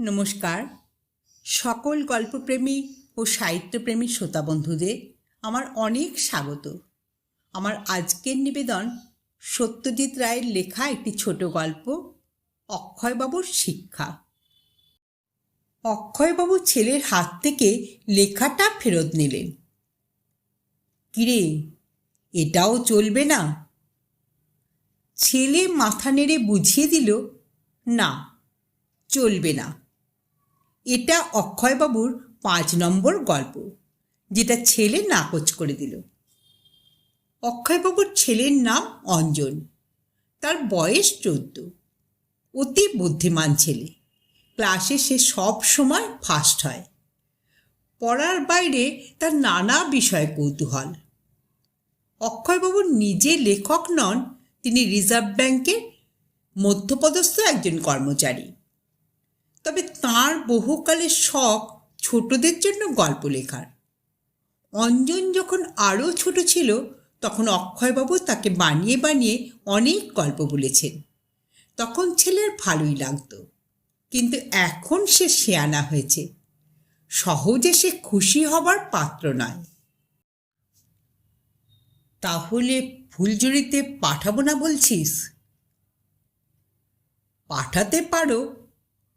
নমস্কার। সকল গল্পপ্রেমী ও সাহিত্যপ্রেমী শ্রোতা বন্ধুদের আমার অনেক স্বাগত। আমার আজকের নিবেদন সত্যজিৎ রায়ের লেখা একটি ছোট গল্প, অক্ষয়বাবুর শিক্ষা। অক্ষয়বাবু ছেলের হাত থেকে লেখাটা ফেরত নিলেন। কিরে, এটাও চলবে না? ছেলে মাথা নেড়ে বুঝিয়ে দিল, না, চলবে না। এটা অক্ষয়বাবুর পাঁচ নম্বর গল্প, যেটা ছেলে নাকচ করে দিল। অক্ষয়বাবুর ছেলের নাম অঞ্জন, তার বয়স চোদ্দ, অতি বুদ্ধিমান ছেলে। ক্লাসে সে সব সময় ফার্স্ট হয়। পড়ার বাইরে তার নানা বিষয়ে কৌতূহল। অক্ষয়বাবু নিজে লেখক নন, তিনি রিজার্ভ ব্যাংকের মধ্যপদস্থ একজন কর্মচারী। তবে তাঁর বহুকালের শখ ছোটদের জন্য গল্প লেখার। অঞ্জন যখন আরও ছোট ছিল, তখন অক্ষয়বাবু তাকে বানিয়ে বানিয়ে অনেক গল্প বলেছেন। তখন ছেলের ভালোই লাগতো। কিন্তু এখন সে শেয়ানা হয়েছে। সহজে সে খুশি হবার পাত্র নয়। তাহলে ফুলজুরিতে পাঠাবো না বলছিস? পাঠাতে পারো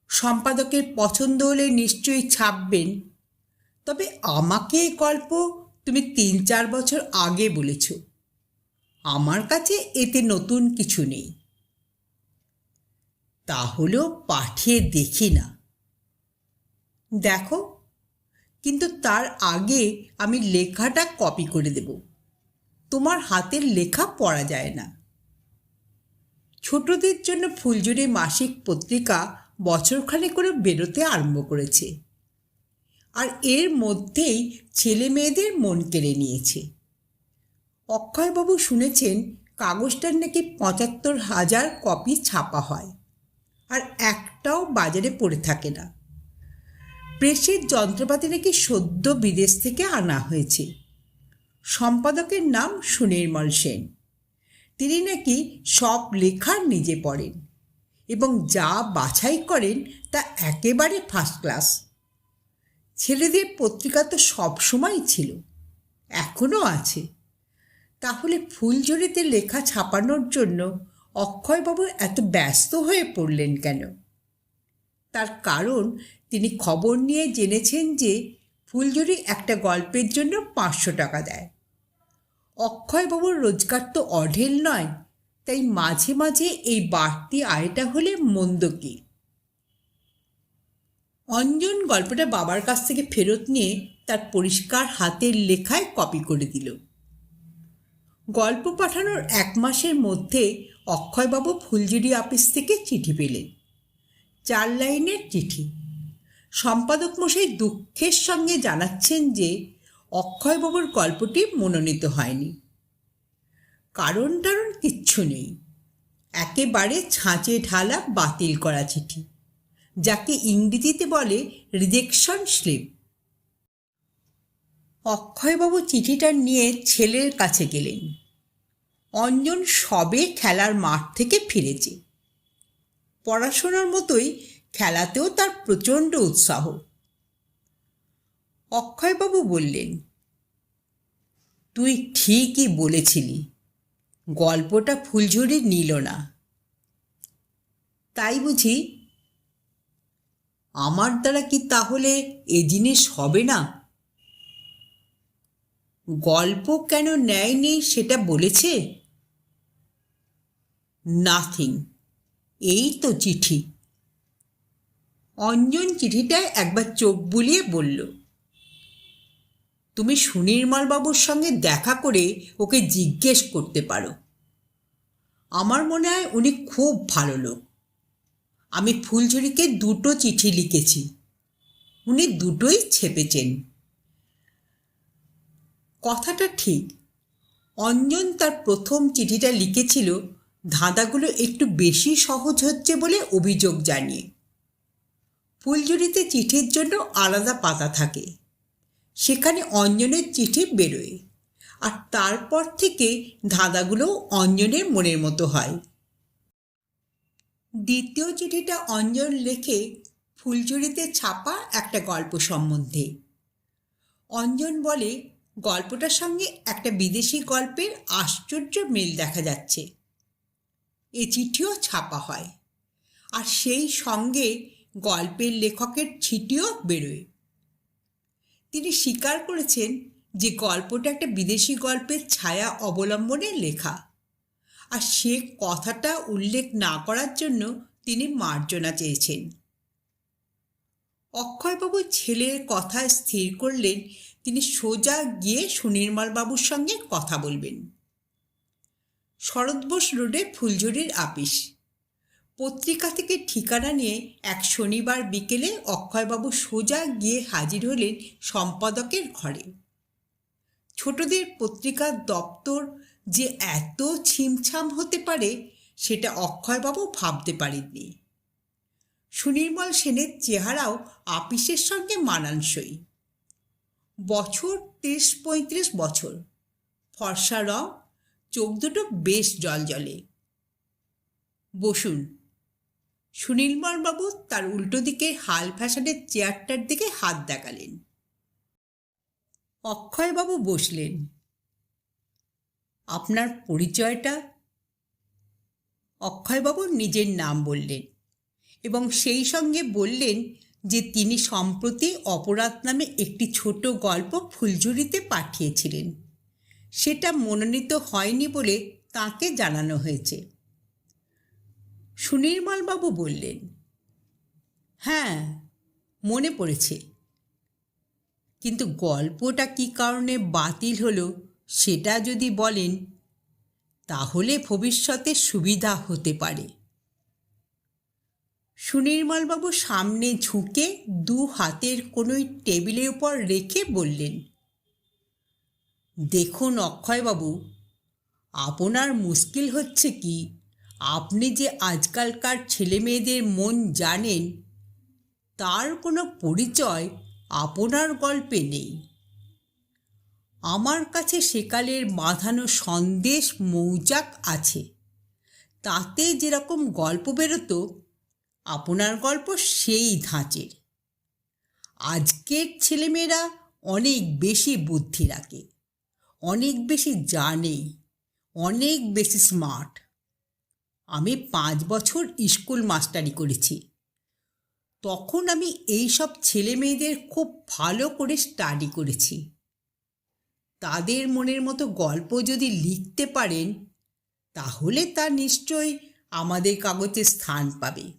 সম্পাদকের পছন্দ হলে নিশ্চয়ই ছাপবেন। তবে আমাকে এ গল্প তুমি তিন চার বছর আগে বলেছ। আমার কাছে এতে নতুন কিছু নেই। তাহলেও পাঠিয়ে দেখি না। দেখো, কিন্তু তার আগে আমি লেখাটা কপি করে দেব। তোমার হাতের লেখা পড়া যায় না। ছোটদের জন্য ফুলজুরি মাসিক পত্রিকা বছরখানে করে বেরোতে আরম্ভ করেছে। আর এর মধ্যেই ছেলে মেয়েদের মন কেড়ে নিয়েছে। অক্ষয়বাবু শুনেছেন কাগজটার নাকি পঁচাত্তর হাজার কপি ছাপা হয় আর একটাও বাজারে পড়ে থাকে না। প্রেসের যন্ত্রপাতি নাকি সদ্য বিদেশ থেকে আনা হয়েছে। সম্পাদকের নাম সুনির্মল সেন। তিনি নাকি সব লেখার নিজে পড়েন। এবং যা বাছাই করেন তা একেবারে ফার্স্ট ক্লাস ছেলেদের পত্রিকা তো সবসময় ছিল এখনও আছে। তাহলে ফুলঝুরিতে লেখা ছাপানোর জন্য অক্ষয়বাবু এত ব্যস্ত হয়ে পড়লেন কেন? তার কারণ তিনি খবর নিয়ে জেনেছেন যে ফুলঝুরি একটা গল্পের জন্য পাঁচশো টাকা দেয়। অক্ষয়বাবুর রোজগার তো অঢেল নয় তাই মাঝে মাঝে এই বাড়তি আয়টা হলে মন্দ কি? অঞ্জন গল্পটা বাবার কাছ থেকে ফেরত নিয়ে তার পরিষ্কার হাতের লেখায় কপি করে দিল। গল্প পাঠানোর এক মাসের মধ্যে অক্ষয়বাবু ফুলজুরি অফিস থেকে চিঠি পেলেন। চার লাইনের চিঠি। সম্পাদক মশাই দুঃখের সঙ্গে জানাচ্ছেন যে অক্ষয়বাবুর গল্পটি মনোনীত হয়নি। কারণ টারণ কিচ্ছু নেই। একেবারে ছাঁচে ঢালা বাতিল করা চিঠি, যাকে ইংরেজিতে বলে রিজেকশন স্লিপ অক্ষয়বাবু চিঠিটা নিয়ে ছেলের কাছে গেলেন। অঞ্জন সবে খেলার মাঠ থেকে ফিরেছে। পড়াশোনার মতোই খেলাতেও তার প্রচণ্ড উৎসাহ। অক্ষয়বাবু বললেন, তুই ঠিকই বলেছিলি গল্পটা ফুলঝুরি নিল না। তাই বুঝি, আমার দ্বারা কি তাহলে এ জিনিস হবে না? গল্প কেন নেয়নি সেটা বলেছে? নাথিং, এই তো চিঠি। অঞ্জন চিঠিটায় একবার চোখ বুলিয়ে বলল তুমি সুনির্মল বাবুর সঙ্গে দেখা করে ওকে জিজ্ঞেস করতে পারো। আমার মনে হয় উনি খুব ভালো লোক। আমি ফুলঝুরিকে দুটো চিঠি লিখেছি। উনি দুটোই ছেপেছেন। কথাটা ঠিক। অঞ্জন তার প্রথম চিঠিটা লিখেছিল, ধাঁধাগুলো একটু বেশি সহজ হচ্ছে বলে অভিযোগ জানিয়ে। ফুলঝুরিতে চিঠির জন্য আলাদা পাতা থাকে। সেখানে অঞ্জনের চিঠি বেরোয়। আর তারপর থেকে ধাঁধাগুলো অঞ্জনের মনের মতো হয়। দ্বিতীয় চিঠিটা অঞ্জন লেখে ফুলঝুরিতে ছাপা একটা গল্প সম্বন্ধে। অঞ্জন বলে, গল্পটার সঙ্গে একটা বিদেশি গল্পের আশ্চর্য মিল দেখা যাচ্ছে। এ চিঠিও ছাপা হয়। আর সেই সঙ্গে গল্পের লেখকের চিঠিও বেরোয়। তিনি স্বীকার করেছেন যে গল্পটা একটা বিদেশি গল্পের ছায়া অবলম্বনে লেখা। আর সে কথাটা উল্লেখ না করার জন্য তিনি মার্জনা চেয়েছেন। অক্ষয়বাবু ছেলের কথা স্থির করলেন, তিনি সোজা গিয়ে সুনির্মল বাবুর সঙ্গে কথা বলবেন। শরৎ বোস রোডে ফুলঝুরির আপিস। পত্রিকা থেকে ঠিকানা নিয়ে এক শনিবার বিকেলে অক্ষয়বাবু সোজা গিয়ে হাজির হলেন সম্পাদকের ঘরে। ছোটদের পত্রিকার দপ্তর যে এত ছিমছাম হতে পারে, সেটা অক্ষয়বাবু ভাবতে পারেননি। সুনির্মল সেনের চেহারাও আপিসের সঙ্গে মানানসই। বছর তিরিশ পঁয়ত্রিশ বছর, ফর্সা রং, চোখ দুটো বেশ জল জলজলে। বসুন। সুনীলমলবাবু তার উল্টো দিকে হাল ফ্যাশনের চেয়ারটার দিকে হাত দেখালেন। অক্ষয়বাবু বসলেন। আপনার পরিচয়টা? অক্ষয়বাবু নিজের নাম বললেন এবং সেই সঙ্গে বললেন যে তিনি সম্প্রতি অপরাধ নামে একটি ছোট গল্প ফুলঝুরিতে পাঠিয়েছিলেন। সেটা মনোনীত হয়নি বলে তাকে জানানো হয়েছে। সুনির্মলবাবু বললেন হ্যাঁ মনে পড়েছে। কিন্তু গল্পটা কী কারণে বাতিল হলো সেটা যদি বলেন, তাহলে ভবিষ্যতে সুবিধা হতে পারে। সুনির্মলবাবু সামনে ঝুঁকে দু হাতের কোনোই টেবিলের উপর রেখে বললেন, দেখুন অক্ষয়বাবু, আপনার মুশকিল হচ্ছে কি? আপনি যে আজকালকার ছেলেমেয়েদের মন জানেন, তার কোনো পরিচয় আপনার গল্পে নেই। আমার কাছে সেকালের বাঁধানো সন্দেশ মৌচাক আছে। তাতে যেরকম গল্প বেরোতো, আপনার গল্প সেই ধাঁচের। আজকের ছেলেমেয়েরা অনেক বেশি বুদ্ধি রাখে, অনেক বেশি জানে, অনেক বেশি স্মার্ট। আমি পাঁচ বছর স্কুল মাস্টারি করেছি। তখন আমি এই সব ছেলে মেয়েদের খুব ভালো করে স্টাডি করেছি। তাদের মনের মতো গল্প যদি লিখতে পারেন, তাহলে তা নিশ্চয়ই আমাদের কাগজে স্থান পাবে।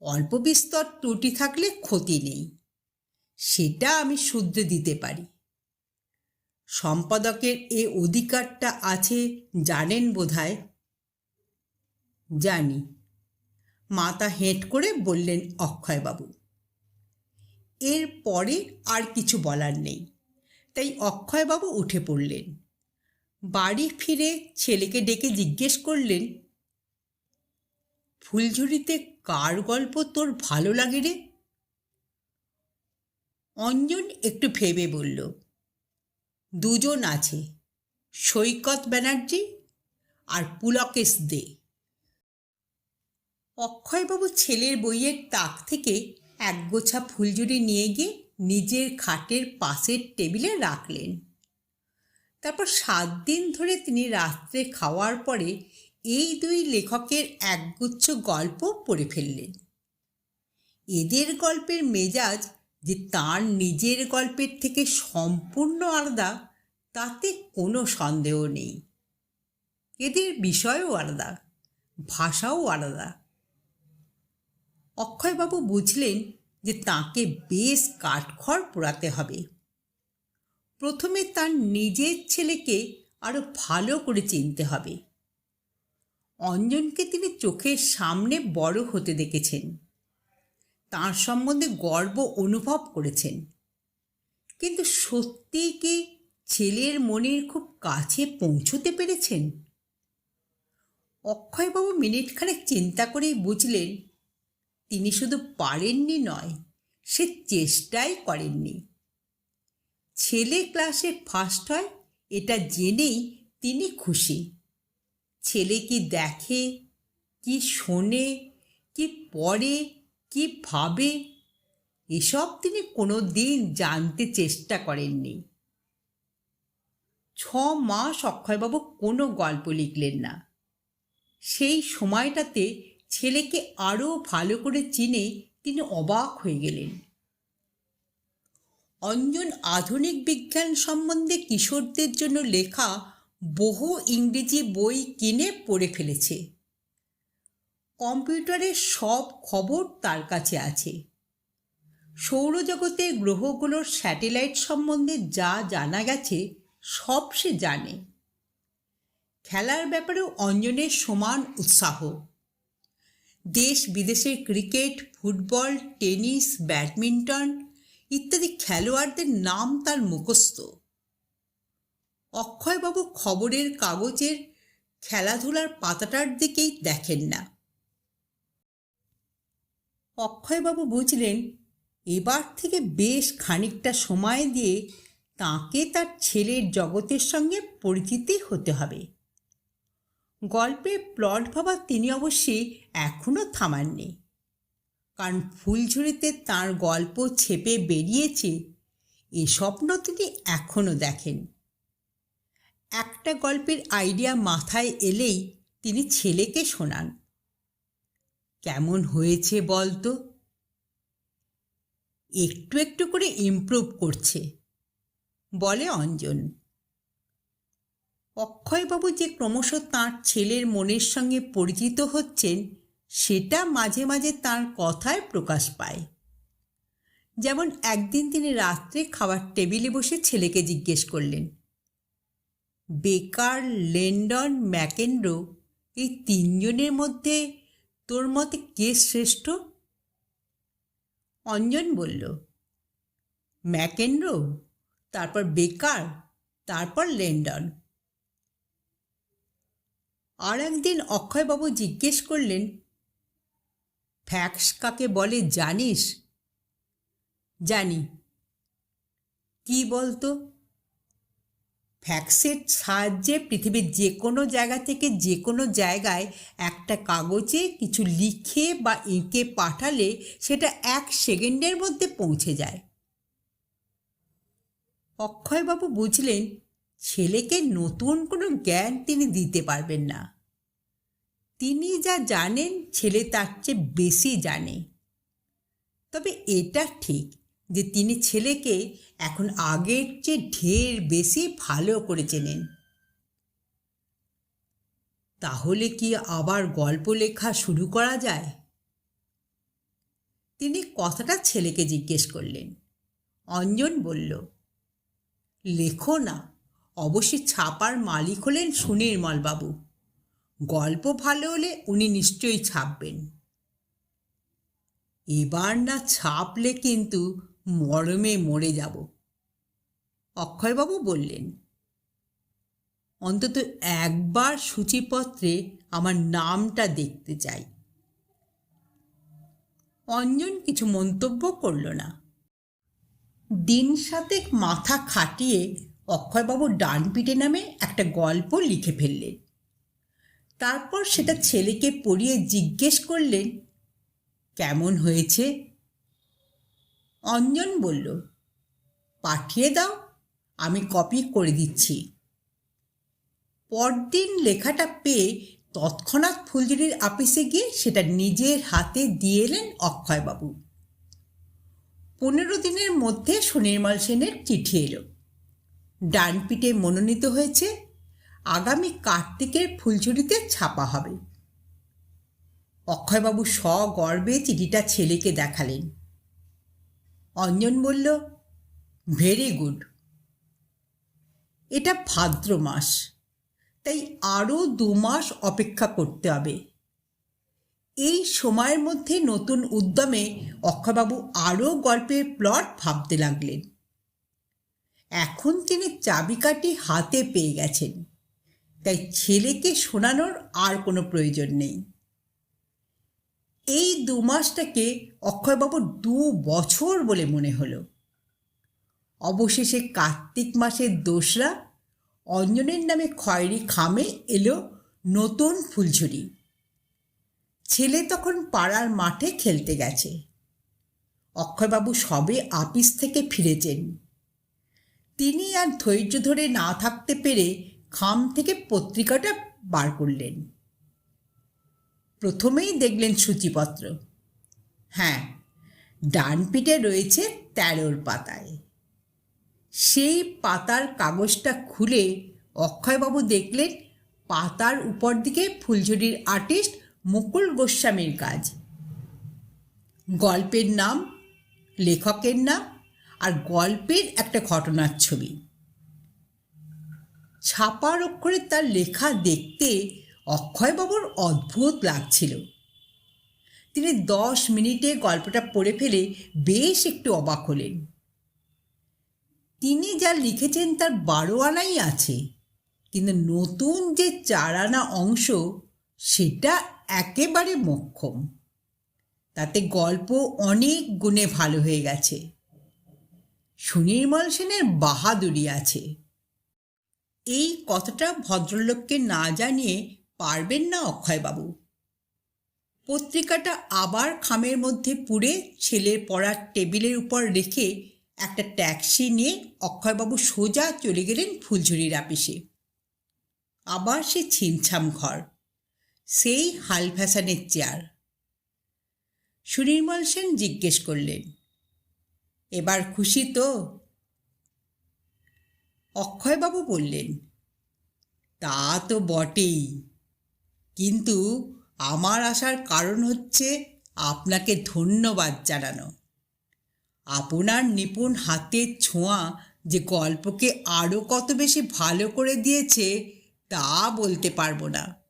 অল্প বিস্তর ত্রুটি থাকলে ক্ষতি নেই। সেটা আমি শুধরে দিতে পারি। সম্পাদকের এ অধিকারটা আছে জানেন বোধহয়? জানি। মাথা হেঁট করে বললেন, অক্ষয়বাবু, এর পরে আর কিছু বলার নেই। তাই অক্ষয়বাবু উঠে পড়লেন। বাড়ি ফিরে ছেলেকে ডেকে জিজ্ঞেস করলেন, ফুলঝুরিতে কার গল্প তোর ভালো লাগে রে? অঞ্জন একটু ভেবে বলল, দুজন আছে, সৈকত ব্যানার্জি আর পুলকেশ দে। অক্ষয়বাবু ছেলের বইয়ের তাক থেকে একগোছা ফুলঝুরি নিয়ে গিয়ে নিজের খাটের পাশের টেবিলে রাখলেন। তারপর সাত দিন ধরে তিনি রাত্রে খাওয়ার পরে এই দুই লেখকের একগুচ্ছ গল্প পড়ে ফেললেন। এদের গল্পের মেজাজ যে তার নিজের গল্পের থেকে সম্পূর্ণ আলাদা, তাতে কোনো সন্দেহ নেই। এদের বিষয়ও আলাদা, ভাষাও আলাদা। অক্ষয়বাবু বুঝলেন যে তাকে বেশ কাঠখড় পোড়াতে হবে। প্রথমে তার নিজের ছেলেকে আরও ভালো করে চিনতে হবে। অঞ্জনকে তিনি চোখের সামনে বড় হতে দেখেছেন। তার সম্বন্ধে গর্ব অনুভব করেছেন। কিন্তু সত্যি কি ছেলের মনের খুব কাছে পৌঁছতে পেরেছেন? অক্ষয়বাবু মিনিটখানেক চিন্তা করেই বুঝলেন তিনি শুধু পারেননি নয়, সে চেষ্টাই করেননি। ছেলে ক্লাসে ফার্স্ট হয়, এটা জেনেই তিনি খুশি। ছেলে কি দেখে, কি শোনে, কি পড়ে, কি ভাবে, এসব তিনি কোনো দিন জানতে চেষ্টা করেননি। ছ মাস অক্ষয়বাবু কোনো গল্প লিখলেন না। সেই সময়টাতে ছেলেকে আরও ভালো করে চিনে তিনি অবাক হয়ে গেলেন। অঞ্জন আধুনিক বিজ্ঞান সম্বন্ধে কিশোরদের জন্য লেখা বহু ইংরেজি বই কিনে পড়ে ফেলেছে। কম্পিউটারের সব খবর তার কাছে আছে। সৌরজগতের গ্রহগুলোর স্যাটেলাইট সম্বন্ধে যা জানা গেছে, সব সে জানে। খেলার ব্যাপারেও অঞ্জনের সমান উৎসাহ। দেশ বিদেশের ক্রিকেট, ফুটবল, টেনিস, ব্যাডমিন্টন ইত্যাদি খেলোয়াড়দের নাম তার মুখস্থ। অক্ষয়বাবু খবরের কাগজের খেলাধুলার পাতাটার দিকেই দেখেন না। অক্ষয়বাবু বুঝলেন, এবার থেকে বেশ খানিকটা সময় দিয়ে তাকে তার ছেলের জগতের সঙ্গে পরিচিতি হতে হবে। গল্পে প্লট ভাবার তিনি অবশ্যই এখনও থামাননি। কারণ ফুলঝুরিতে তার গল্প ছেপে বেরিয়েছে, এ স্বপ্ন তিনি এখনও দেখেন। একটা গল্পের আইডিয়া মাথায় এলেই তিনি ছেলেকে শোনান। কেমন হয়েছে বলতো একটু একটু করে ইমপ্রুভ করছে, বলে অঞ্জন। অক্ষয়বাবু যে ক্রমশ তাঁর ছেলের মনের সঙ্গে পরিচিত হচ্ছেন, সেটা মাঝে মাঝে তার কথায় প্রকাশ পায়। যেমন একদিন তিনি রাত্রে খাবার টেবিলে বসে ছেলেকে জিজ্ঞেস করলেন, বেকার লেন্ডন ম্যাকেন্ড্রো এই তিনজনের মধ্যে তোর মতে কে শ্রেষ্ঠ? অঞ্জন বলল ম্যাকেন্ড্র তারপর বেকার, তারপর লেন্ডন। আর একদিন অক্ষয়বাবু জিজ্ঞেস করলেন, ফ্যাক্স কাকে বলে জানিস? জানি। কি বলতো? ফ্যাক্সের সাহায্যে পৃথিবীর যে কোনো জায়গা থেকে যে কোনো জায়গায় একটা কাগজে কিছু লিখে বা এঁকে পাঠালে সেটা এক সেকেন্ডের মধ্যে পৌঁছে যায়। অক্ষয়বাবু বুঝলেন ছেলেকে নতুন কোনো জ্ঞান তিনি দিতে পারবেন না। তিনি যা জানেন ছেলে তার চেয়ে বেশি জানে। তবে এটা ঠিক যে তিনি ছেলেকে এখন আগের চেয়ে ঢের বেশি ভালো করে চেনেন। তাহলে কি আবার গল্প লেখা শুরু করা যায়? তিনি কথাটা ছেলেকে জিজ্ঞেস করলেন। অঞ্জন বলল, লেখো না। অবশ্যই ছাপার মালিক হলেন সুনির্মলবাবু গল্প ভালো হলে উনি নিশ্চয়ই ছাপবেন। এবার না ছাপলে কিন্তু মরমে মরে যাব। অক্ষয়বাবু বললেন, অন্তত একবার সূচিপত্রে আমার নামটা দেখতে চাই। অঞ্জন কিছু মন্তব্য করল না। দিন সাতেক মাথা খাটিয়ে অক্ষয়বাবু ডান পিঠে নামে একটা গল্প লিখে ফেললেন। তারপর সেটা ছেলেকে পড়িয়ে জিজ্ঞেস করলেন, কেমন হয়েছে? অঞ্জন বলল, পাঠিয়ে দাও, আমি কপি করে দিচ্ছি। পরদিন লেখাটা পেয়ে তৎক্ষণাৎ ফুলঝুরির আপিসে গিয়ে সেটা নিজের হাতে দিয়ে এলেন অক্ষয়বাবু। পনেরো দিনের মধ্যে সুনির্মল সেনের চিঠি এলো। ডানপিটে মনোনীত হয়েছে। আগামী কার্তিকের ফুলঝুরিতে ছাপা হবে। অক্ষয়বাবু সগর্বে চিঠিটা ছেলেকে দেখালেন। অঞ্জন বলল, ভেরি গুড। এটা ভাদ্র মাস, তাই আরও দু মাস অপেক্ষা করতে হবে। এই সময়ের মধ্যে নতুন উদ্যমে অক্ষয়বাবু আরও গল্পের প্লট ভাবতে লাগলেন। এখন তিনি চাবিকাঠি হাতে পেয়ে গেছেন। তাই ছেলেকে শোনানোর আর কোনো প্রয়োজন নেই। এই দু মাসটাকে অক্ষয়বাবুর দু বছর বলে মনে হলো। অবশেষে কার্তিক মাসের দোসরা অঞ্জনের নামে খয়েরি খামে এলো নতুন ফুলঝুরি। ছেলে তখন পাড়ার মাঠে খেলতে গেছে। অক্ষয়বাবু সবে আপিস থেকে ফিরেছেন। তিনি আর ধৈর্য ধরে না থাকতে পেরে খাম থেকে পত্রিকাটা বার করলেন। প্রথমেই দেখলেন সূচিপত্র। হ্যাঁ ডান পিঠে রয়েছে তেরোর পাতায়। সেই পাতার কাগজটা খুলে অক্ষয়বাবু দেখলেন, পাতার উপর দিকে ফুলঝুরির আর্টিস্ট মুকুল গোস্বামীর কাজ। গল্পের নাম, লেখকের নাম আর গল্পের একটা ঘটনার ছবি। ছাপার অক্ষরে তার লেখা দেখতে অক্ষয়বাবুর অদ্ভুত লাগছিল। তিনি দশ মিনিটে গল্পটা পড়ে ফেলে বেশ একটু অবাক হলেন। তিনি যা লিখেছেন তার বারো আনাই আছে, কিন্তু নতুন যে চার আনা অংশ, সেটা একেবারে মক্ষম। তাতে গল্প অনেক গুণে ভালো হয়ে গেছে। সুনির্মল সেনের বাহাদুরি আছে। এই কথাটা ভদ্রলোককে না জানিয়ে পারবেন না অক্ষয়বাবু। পত্রিকাটা আবার খামের মধ্যে পুড়ে ছেলের পড়ার টেবিলের উপর রেখে একটা ট্যাক্সি নিয়ে অক্ষয়বাবু সোজা চলে গেলেন ফুলঝুরির আপিসে আবার সে ছিমছাম ঘর, সেই হাল ফ্যাশানের চেয়ার। সুনির্মল সেন জিজ্ঞেস করলেন এবার খুশি তো? অক্ষয়বাবু বললেন, তা তো বটেই। কিন্তু আমার আসার কারণ হচ্ছে আপনাকে ধন্যবাদ জানানো। আপনার নিপুণ হাতের ছোঁয়া যে গল্পকে আরও কত বেশি ভালো করে দিয়েছে তা বলতে পারব না।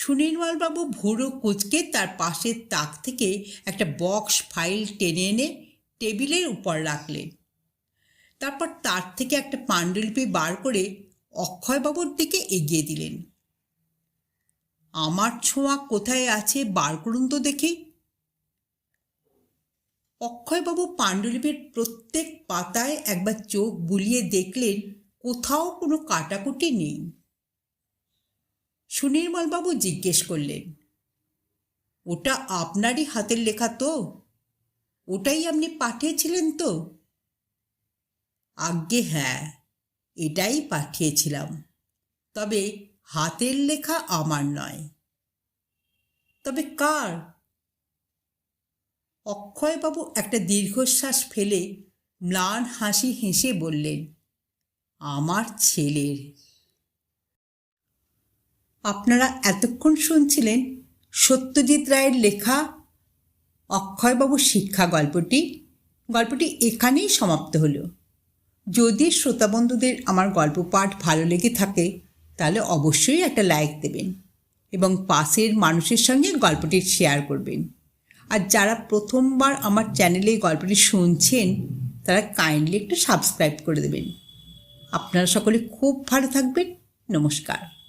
সুনির্মলবাবু ভুরো কুচকে তার পাশের তাক থেকে একটা বক্স ফাইল টেনে এনে টেবিলের উপর রাখলেন। তারপর তার থেকে একটা পাণ্ডুলিপি বার করে অক্ষয়বাবুর দিকে এগিয়ে দিলেন। আমার ছোঁয়া কোথায় আছে বার করুন তো দেখি। অক্ষয়বাবু পাণ্ডুলিপির প্রত্যেক পাতায় একবার চোখ বুলিয়ে দেখলেন, কোথাও কোনো কাটাকুটি নেই। সুনির্মলবাবু জিজ্ঞেস করলেন, ওটা আপনারই হাতের লেখা তো? ওটাই আপনি পাঠিয়েছিলেন তো? আজ্ঞে হ্যাঁ এটাই পাঠিয়েছিলাম। তবে হাতের লেখা আমার নয়। তবে কার? অক্ষয়বাবু একটা দীর্ঘশ্বাস ফেলে ম্লান হাসি হেসে বললেন, আমার ছেলের। আপনারা এতক্ষণ শুনছিলেন সত্যজিৎ রায়ের লেখা অক্ষয়বাবু শিক্ষা গল্পটি। গল্পটি এখানেই সমাপ্ত হলো। যদি শ্রোতাবন্ধুদের আমার গল্প পাঠ ভালো লেগে থাকে, তাহলে অবশ্যই একটা লাইক দেবেন এবং পাশের মানুষের সঙ্গে গল্পটি শেয়ার করবেন। আর যারা প্রথমবার আমার চ্যানেলে গল্পটি শুনছেন, তারা কাইন্ডলি একটু সাবস্ক্রাইব করে দেবেন। আপনারা সকলে খুব ভালো থাকবেন। নমস্কার।